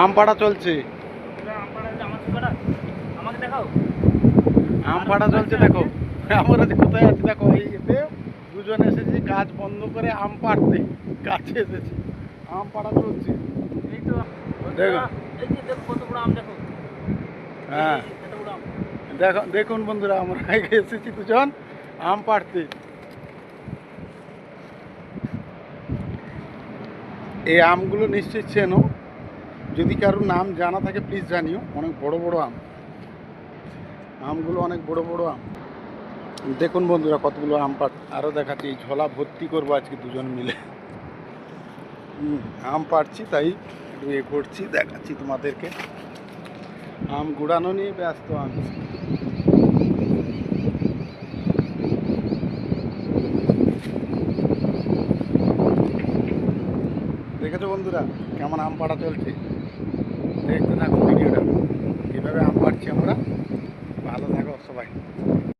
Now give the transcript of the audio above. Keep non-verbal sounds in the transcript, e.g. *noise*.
আম পাড়া চলছে। আম পাড়া আমার চলছে দেখো। আমরা যে কোথায় আছি দেখো এই এতে দুজন এসেছি কাজ বন্ধ করে আম পাড়তে। কাছে এসেছি। আম পাড়া চলছে। এই তো হ্যাঁ। দেখো দেখুন বন্ধুরা আমরা *laughs* এসেছি দুজন আম পাড়তে। এই আমগুলো নিশ্চয়ই চেনো। যদি কারোর নাম জানা থাকে প্লিজ জানিও। অনেক বড় বড় আম। আমগুলো অনেক বড় বড় আম। দেখুন বন্ধুরা, কতগুলো আম পাট আরও দেখাচ্ছি, এই ঝোলা ভর্তি করব আজকে দুজন মিলে। আম পাড়ছি, তাই একটু এ করছি, দেখাচ্ছি তোমাদেরকে। আম গুড়ানো নিয়ে ব্যস্ত আমি। দেখেছ বন্ধুরা, কেমন আম পাড়া চলছে? ね、くなごみ流だ。